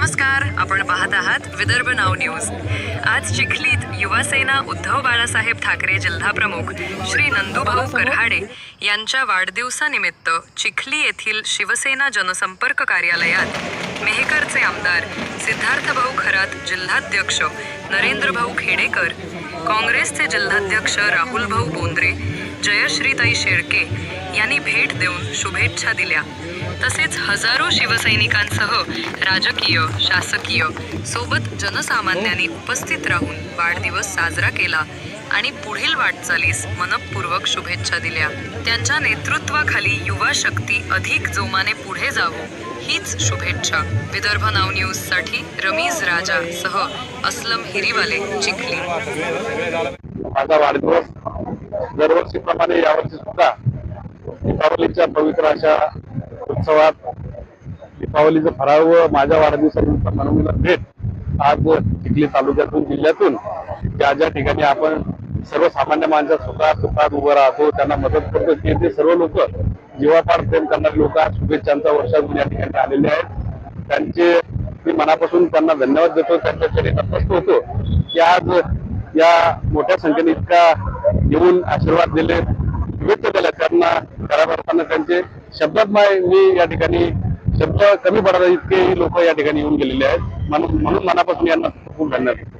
नमस्कार आपण पाहत आहात विदर्भ नाव न्यूज. आज चिखलीत युवासेना उद्धव बाळासाहेब ठाकरे जिल्हा प्रमुख श्री नंदुभाऊ करहाडे यांच्या वाढदिवसानिमित्त चिखली येथील शिवसेना जनसंपर्क कार्यालयात मेहकरचे आमदार सिद्धार्थभाऊ खरात जिल्हाध्यक्ष नरेंद्रभाऊ खेडेकर काँग्रेसचे जिल्हाध्यक्ष राहुलभाऊ बोंद्रे जयश्रीताई शेळके यांनी भेट देऊन शुभेच्छा दिल्या. तसेच हजारो शिवसैनिकांसह राजकीय शासकीय सोबत जनसामान्यांनी उपस्थित राहून वाढदिवस साजरा केला. आणि पुढील वाटचालीस मनपूर्वक शुभेच्छा दिल्या. त्यांच्या नेतृत्वाखाली युवा शक्ती अधिक जोमाने पुढे जावो हीच शुभेच्छा. विदर्भ नाव न्यूजसाठी रमीज राजा सह अस्लम हिरीवाले चिखली. माझा वाढदिवस दरवर्षीप्रमाणे यावर्षी सुद्धा दीपावलीच्या पवित्र अशा उत्सवात दीपावलीचं फराळ व माझ्या वाढदिवसानिमित्त मनवलेला भेट आज चिखली तालुक्यातून जिल्ह्यातून. ज्या ज्या ठिकाणी आपण सर्वसामान्य माणसं सुखात दुःखात उभं राहतो त्यांना मदत करतो. ते ते सर्व लोक जीवापाड प्रेम करणारे लोक आज शुभेच्छांचा वर्षातून या ठिकाणी आलेले आहेत. त्यांचे मी मनापासून त्यांना धन्यवाद देतो. त्यांच्या शरीरात स्पष्ट होतो की आज या मोठ्या संख्येने इतका येऊन आशीर्वाद दिले व्यक्त दिल्या त्यांना खऱ्या त्यांचे. शब्दात माय मी या ठिकाणी शब्द कमी पडतात इतके लोक या ठिकाणी येऊन गेलेले आहेत. म्हणून म्हणून मनापासून यांना खूप धन्यवाद.